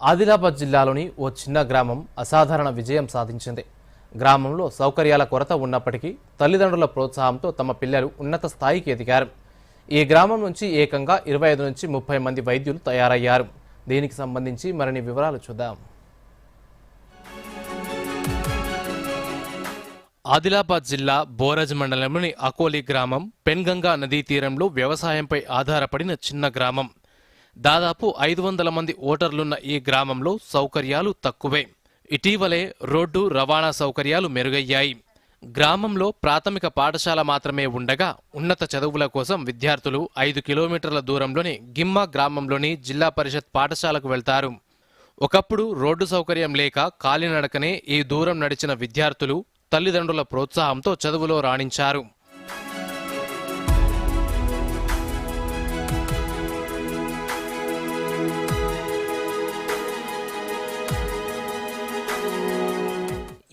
ఆదిలాబాద్ జిల్లాలోని ఓ చిన్న గ్రామం అసాధారణ విజయం సాధించింది. గ్రామంలో సౌకర్యాల కొరత ఉన్నప్పటికీ తల్లిదండ్రుల ప్రోత్సాహంతో తమ పిల్లలు ఉన్నత స్థాయికి ఎదిగారు. ఈ గ్రామం నుంచి ఏకంగా ఇరవై ఐదు నుంచి ముప్పై మంది వైద్యులు తయారయ్యారు. దీనికి సంబంధించి మరిన్ని వివరాలు చూద్దాం. ఆదిలాబాద్ జిల్లా బోరజ్ మండలంలోని అకోలి గ్రామం పెన్గంగా నదీ తీరంలో వ్యవసాయంపై ఆధారపడిన చిన్న గ్రామం. దాదాపు ఐదు వందల మంది ఓటర్లున్న ఈ గ్రామంలో సౌకర్యాలు తక్కువే. ఇటీవలే రోడ్డు రవాణా సౌకర్యాలు మెరుగయ్యాయి. గ్రామంలో ప్రాథమిక పాఠశాల మాత్రమే ఉండగా ఉన్నత చదువుల కోసం విద్యార్థులు ఐదు కిలోమీటర్ల దూరంలోని గిమ్మా గ్రామంలోని జిల్లా పరిషత్ పాఠశాలకు వెళ్తారు. ఒకప్పుడు రోడ్డు సౌకర్యం లేక కాలినడకనే ఈ దూరం నడిచిన విద్యార్థులు తల్లిదండ్రుల ప్రోత్సాహంతో చదువులో రాణించారు.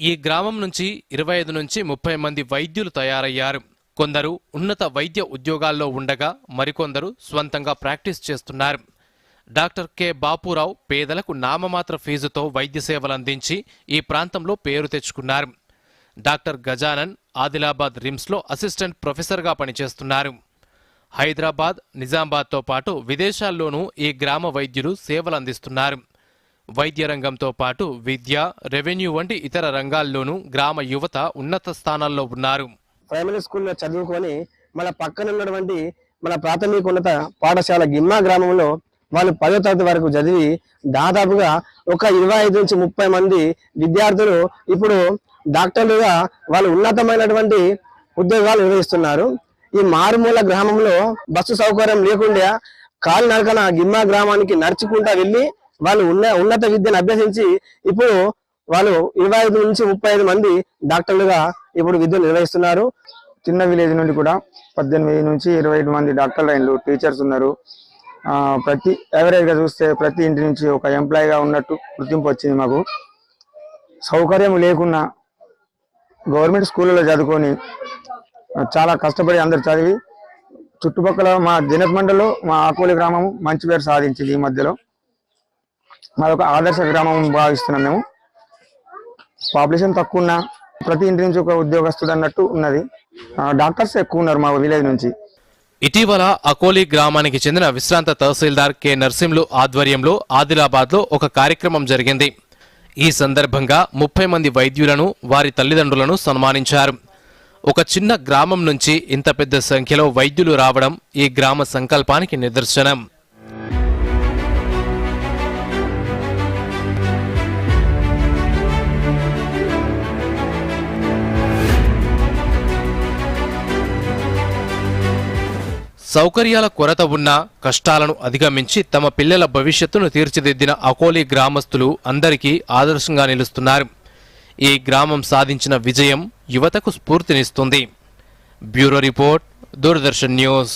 ఈ గ్రామం నుంచి ఇరవై ఐదు నుంచి ముప్పై మంది వైద్యులు తయారయ్యారు. కొందరు ఉన్నత వైద్య ఉద్యోగాల్లో ఉండగా మరికొందరు స్వంతంగా ప్రాక్టీస్ చేస్తున్నారు. Doctor K. బాపురావు పేదలకు నామమాత్ర ఫీజుతో వైద్య సేవలు అందించి ఈ ప్రాంతంలో పేరు తెచ్చుకున్నారు. డాక్టర్ గజానన్ ఆదిలాబాద్ రిమ్స్లో అసిస్టెంట్ ప్రొఫెసర్గా పనిచేస్తున్నారు. హైదరాబాద్ నిజామాబాద్తో పాటు విదేశాల్లోనూ ఈ గ్రామ వైద్యులు సేవలు అందిస్తున్నారు. వైద్య రంగంతో పాటు విద్య రెవెన్యూ వంటి ఇతర రంగాల్లోనూ గ్రామ యువత ఉన్నత స్థానాల్లో ఉన్నారు. ప్రైమరీ స్కూల్లో చదువుకొని మన పక్కన ఉన్నటువంటి మన ప్రాథమిక ఉన్నత పాఠశాల గిమ్మా గ్రామంలో వాళ్ళు పదో తరగతి వరకు చదివి దాదాపుగా ఒక ఇరవై ఐదు నుంచి ముప్పై మంది విద్యార్థులు ఇప్పుడు డాక్టర్లుగా వాళ్ళు ఉన్నతమైనటువంటి ఉద్యోగాలు నిర్వహిస్తున్నారు. ఈ మారుమూల గ్రామంలో బస్సు సౌకర్యం లేకుండా కాలినడకన గిమ్మా గ్రామానికి నడుచుకుంటా వెళ్ళి వాళ్ళు ఉన్న ఉన్నత విద్యను అభ్యసించి ఇప్పుడు వాళ్ళు ఇరవై ఐదు నుంచి ముప్పై ఐదు మంది డాక్టర్లుగా ఇప్పుడు విధులు నిర్వహిస్తున్నారు. చిన్న విలేజ్ నుండి కూడా పద్దెనిమిది నుంచి ఇరవై ఐదు మంది డాక్టర్ లైన్లు టీచర్స్ ఉన్నారు. ప్రతి యావరేజ్గా చూస్తే ప్రతి ఇంటి నుంచి ఒక ఎంప్లాయీగా ఉన్నట్టు గుర్తింపు వచ్చింది మాకు. సౌకర్యం లేకున్నా గవర్నమెంట్ స్కూళ్ళలో చదువుకొని చాలా కష్టపడి అందరు చదివి చుట్టుపక్కల మా జనత్ మండలిలో మా ఆకోలి గ్రామం మంచి పేరు సాధించింది ఈ మధ్యలో. మాదొక ఆదర్శ గ్రామం భావిస్తున్నాం మేము. పాపులేషన్ తక్కువ ఉన్నా ప్రతి ఇంటి నుంచి ఒక ఉద్యోగస్తుడు అన్నట్టు ఉన్నది. డాక్టర్స్ ఎక్కువ ఉన్నారు మా విలేజ్ నుంచి. ఇటీవల అకోలి గ్రామానికి చెందిన విశ్రాంత తహసీల్దార్ కె. నర్సింలు ఆధ్వర్యంలో ఆదిలాబాద్లో ఒక కార్యక్రమం జరిగింది. ఈ సందర్భంగా ముప్పై మంది వైద్యులను వారి తల్లిదండ్రులను సన్మానించారు. ఒక చిన్న గ్రామం నుంచి ఇంత పెద్ద సంఖ్యలో వైద్యులు రావడం ఈ గ్రామ సంకల్పానికి నిదర్శనం. సౌకర్యాల కొరత ఉన్నా కష్టాలను అధిగమించి తమ పిల్లల భవిష్యత్తును తీర్చిదిద్దిన అకోలి గ్రామస్తులు అందరికీ ఆదర్శంగా నిలుస్తున్నారు. ఈ గ్రామం సాధించిన విజయం యువతకు స్ఫూర్తినిస్తుంది. Bureau report Doordarshan news.